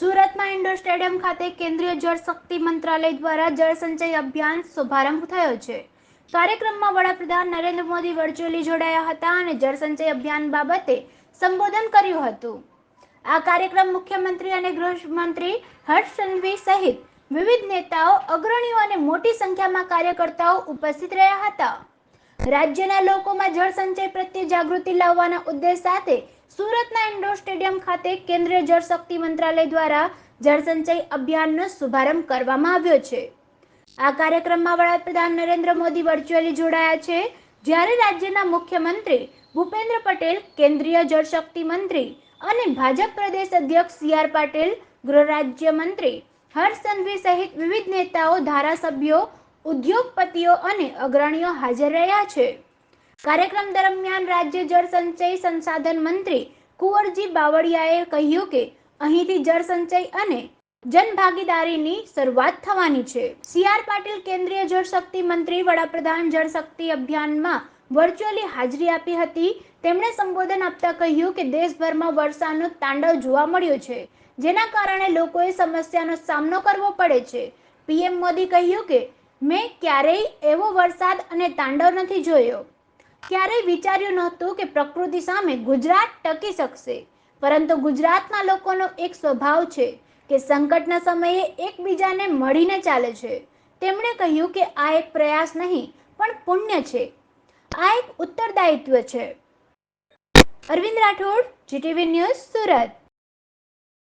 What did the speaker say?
સુરતમાં indoor stadium ખાતે કેન્દ્રીય જળ શક્તિ મંત્રાલય દ્વારા જળ સંચય અભિયાન શુભારંભ થયો છે. કાર્યક્રમમાં વડાપ્રધાન નરેન્દ્ર મોદી વર્ચ્યુઅલી જોડાયા હતા અને જળ સંચય અભિયાન બાબતે સંબોધન કર્યું હતું. આ કાર્યક્રમ મુખ્યમંત્રી અને ગૃહમંત્રી હર્ષ સંઘવી સહિત વિવિધ નેતાઓ, અગ્રણીઓ અને મોટી સંખ્યામાં કાર્યકર્તાઓ ઉપસ્થિત રહ્યા હતા. રાજ્યના લોકોમાં જળ સંચય પ્રત્યે જાગૃતિ લાવવાના ઉદ્દેશ સાથે સુરતના ઇન્ડોર સ્ટેડિયમ ખાતે કેન્દ્રીય જળશક્તિ મંત્રાલય દ્વારા જળસંચય અભિયાનનો શુભારંભ કરવામાં આવ્યો છે. આ કાર્યક્રમમાં વડાપ્રધાન નરેન્દ્ર મોદી વર્ચ્યુઅલી જોડાયા છે. જ્યારે રાજ્યના મુખ્યમંત્રી ભૂપેન્દ્ર પટેલ, કેન્દ્રીય જળશક્તિ મંત્રી અને ભાજપ પ્રદેશ અધ્યક્ષ સી આર પાટીલ, ગૃહ રાજ્યમંત્રી હર્ષ સહિત વિવિધ નેતાઓ, ધારાસભ્યો, ઉદ્યોગપતિઓ અને અગ્રણીઓ હાજર રહ્યા છે. કાર્યક્રમ દરમિયાન રાજ્ય જળ સંચય સંસાધન મંત્રી કુંવરજી બાવળિયાએ કહ્યું કે અહીંથી જળ સંચય અને જનભાગીદારીની શરૂઆત થવાની છે. સી આર પાટીલ કેન્દ્રીય જળશક્તિ મંત્રી, વડાપ્રધાન જળશક્તિ અભિયાનમાં વર્ચ્યુઅલી હાજરી આપી હતી. તેમણે સંબોધન આપતા કહ્યું કે દેશભરમાં વર્ષાનું તાંડવ જોવા મળ્યો છે, જેના કારણે લોકોએ સમસ્યાનો સામનો કરવો પડે છે. પીએમ મોદી કહ્યું કે, મેં ક્યારેય એવો વરસાદ અને તાંડવ નથી જોયો. ક્યારેય વિચાર્યું નહોતું કે પ્રકૃતિ સામે ગુજરાત ટકી શકશે. પરંતુ ગુજરાતના લોકોનો એક સ્વભાવ છે કે સંકટના સમયે એકબીજાને મળીને ચાલે છે. તેમણે કહ્યું કે આ એક પ્રયાસ નહીં, પણ પુણ્ય છે. આ એક ઉત્તરદાયિત્વ છે. Arvind Rathod, GTV news Surat.